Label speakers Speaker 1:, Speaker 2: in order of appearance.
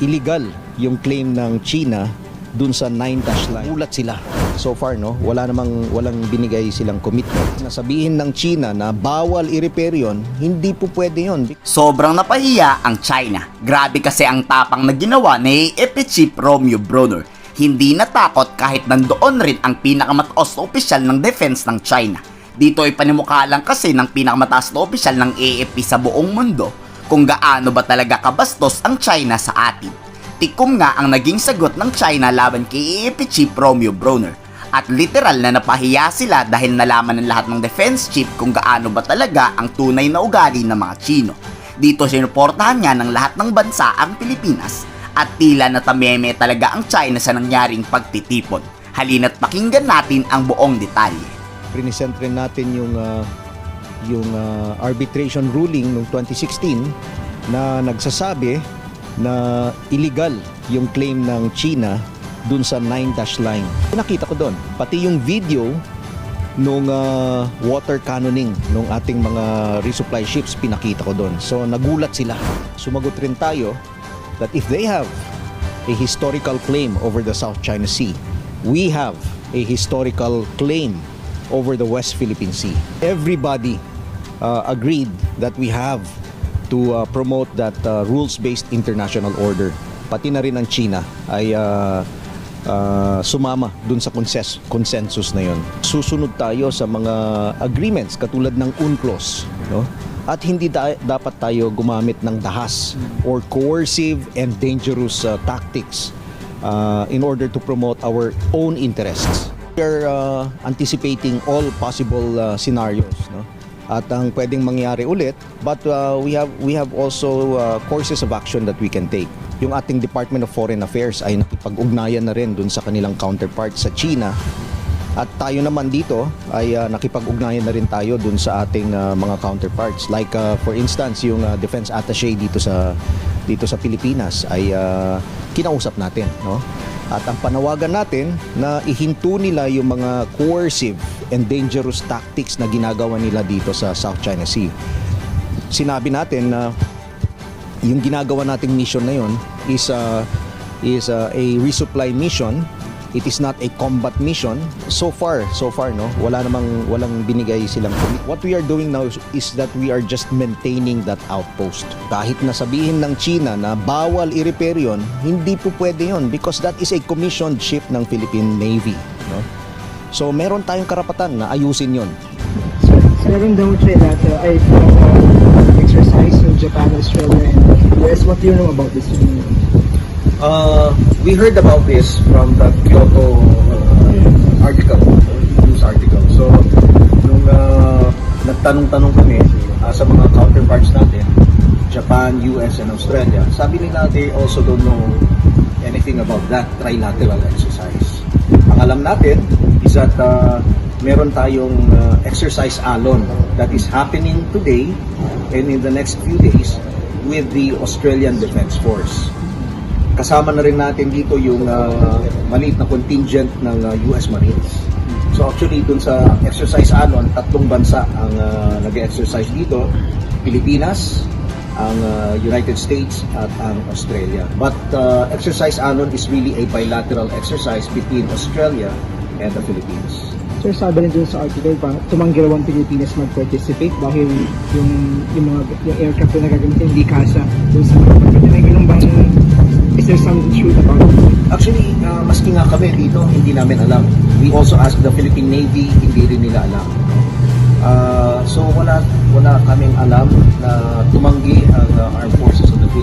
Speaker 1: illegal yung claim ng China dun sa 9 dash line. Ulat sila. So far, no, wala namang walang binigay silang commitment. Nasabihin ng China na bawal i-repair yun, hindi po pwede yun.
Speaker 2: Sobrang napahiya ang China. Grabe kasi ang tapang na ginawa ni AFP Chief Romeo Brunner. Hindi natakot kahit nandoon rin ang pinakamataas na opisyal ng defense ng China. Dito ay panimukha lang kasi ng pinakamataas na opisyal ng AFP sa buong mundo kung gaano ba talaga kabastos ang China sa atin. Tikom nga ang naging sagot ng China laban kay AFP Chief Romeo Brunner. At literal na napahiya sila dahil nalaman ng lahat ng defense chief kung gaano ba talaga ang tunay na ugali ng mga Chino. Dito sinuportahan nga ng lahat ng bansa ang Pilipinas at tila natameme talaga ang China sa nangyaring pagtitipon. Halina't pakinggan natin ang buong detalye.
Speaker 1: Prinisent rin natin yung ah, yung ah, arbitration ruling noong 2016 na nagsasabi na illegal yung claim ng China dun sa 9 dash line. Nakita ko doon pati yung video nung ah, water cannoning nung ating mga resupply ships pinakita ko doon. So nagulat sila. Sumagot rin tayo that if they have a historical claim over the South China Sea, we have a historical claim over the West Philippine Sea. Everybody uh, agreed that we have to uh, promote that uh, rules-based international order. Pati na rin ang China ay uh, uh, sumama dun sa conses- consensus na yon. Susunod tayo sa mga agreements katulad ng UNCLOS, no? At hindi da- dapat tayo gumamit ng dahas or coercive and dangerous uh, tactics uh, in order to promote our own interests. We are uh, anticipating all possible uh, scenarios, no? At ang pwedeng mangyari ulit, but uh, we have we have also uh, courses of action that we can take. Yung ating Department of Foreign Affairs ay nakipag-ugnayan na rin dun sa kanilang counterpart sa China. At tayo naman dito ay uh, nakipag-ugnayan na rin tayo dun sa ating uh, mga counterparts. Like uh, for instance, yung uh, defense attaché dito sa dito sa Pilipinas ay uh, kinausap natin, no? At ang panawagan natin na ihinto nila yung mga coercive and dangerous tactics na ginagawa nila dito sa South China Sea. Sinabi natin na yung ginagawa nating mission na yon is uh, is uh, a resupply mission. It is not a combat mission. So far, so far no, wala namang walang binigay silang commit. What we are doing now is, is that we are just maintaining that outpost. Kahit na sabihin ng China na bawal i-repair yun, hindi po pwede yun because that is a commissioned ship ng Philippine Navy, no? So meron tayong karapatan na ayusin yun.
Speaker 3: Meron daw siya that uh, ay uh, exercise in Japan, Australia, and US. What do you know about this?
Speaker 4: Uh, we heard about this from the Kyoto uh, article, news article. So, nung uh, nagtanong-tanong kami uh, sa mga counterparts natin, Japan, US, and Australia, sabi nila they also don't know anything about that trilateral exercise. Ang alam natin is that uh, meron tayong uh, exercise alon that is happening today and in the next few days with the Australian Defence Force kasama na rin natin dito yung uh, maliit na contingent ng uh, US Marines. So actually dun sa exercise anon, tatlong bansa ang uh, nag-exercise dito, Pilipinas, ang uh, United States at ang Australia. But uh, exercise anon is really a bilateral exercise between Australia and the Philippines.
Speaker 3: Sir, sabi rin dun sa article pa, tumanggi raw ang Pilipinas mag-participate dahil yung, yung mga yung aircraft na gagamitin hindi kasa dun sa mga is there some truth about it?
Speaker 4: Actually, uh, maski nga kami dito, hindi namin alam. We also asked the Philippine Navy, hindi rin nila alam. Uh, so wala wala kaming alam na tumanggi ang uh, Armed Forces of the Philippines